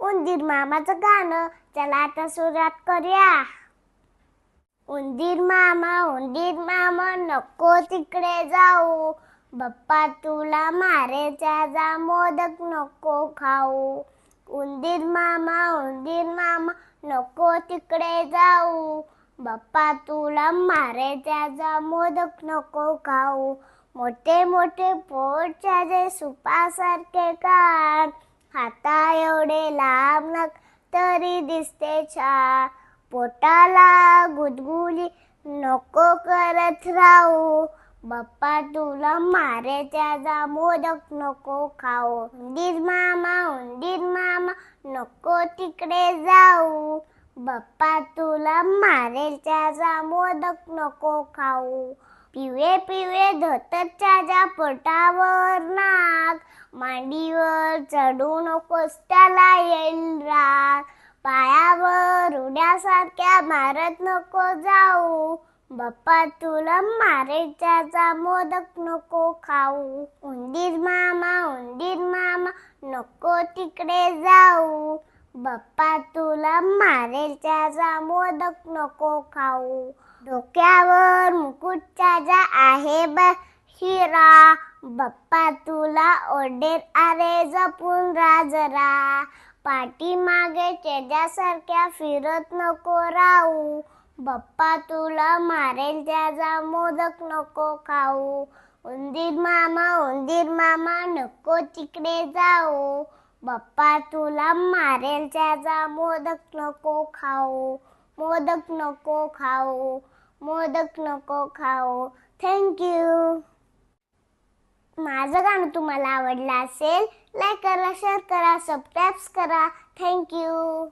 उंदीर मामाचं गाणं. चला आता सुरुवात करूया. उंदीर मामा उंदीर मामा नको तिकडे जाऊ. बाप्पा तुला मारेच्या मोदक नको खाऊ. उंदीर मामा उंदीर मामा नको तिकडे जाऊ. बाप्पा तुला मारेच्या जा मोदक नको खाऊ. मोठे मोठे पोटच्या जे सुपासारखे कान. हाता एवढे लांब नक तरी दिसते छा पोटाला गुदगुली नको करत राहू. बाप्पा तुला मारे त्याचा मोदक नको खाऊ. उंदीर मामा उंदीर मामा नको तिकडे जाऊ. बाप्पा तुला मारेच्या त्याचा मोदक नको खाऊ. पिवे पिवे धोतरच्या पोटावर नाग मांडीवर चढू नकोस त्याला येईल राग पायावर उड्यासारख्या मारत नको जाऊ. बाप्पा तुला मारेच्याचा मोदक नको खाऊ. उंदीर मामा उंदीर मामा नको तिकडे जाऊ. बाप्पा तुला मारेच्या मोदक नको खाऊ. डोक्यावर मुकुटचा आहे ब हिरा बाप्पा तुला ओढेल. अरे जपून राजरा पाठीमागे त्याच्यासारख्या फिरत नको राहू. बाप्पा तुला मारेल त्याचा मोदक नको खाऊ. उंदीर मामा उंदीर मामा नको तिकडे जाऊ. बाप्पा तुला मारेल त्याचा मोदक नको खाऊ. मोदक नको खाऊ मोदक नको खाऊ थँक्यू माझं गाणं तुम्हाला आवडलं असेल लाईक करा शेअर करा सबस्क्राईब करा. थँक्यू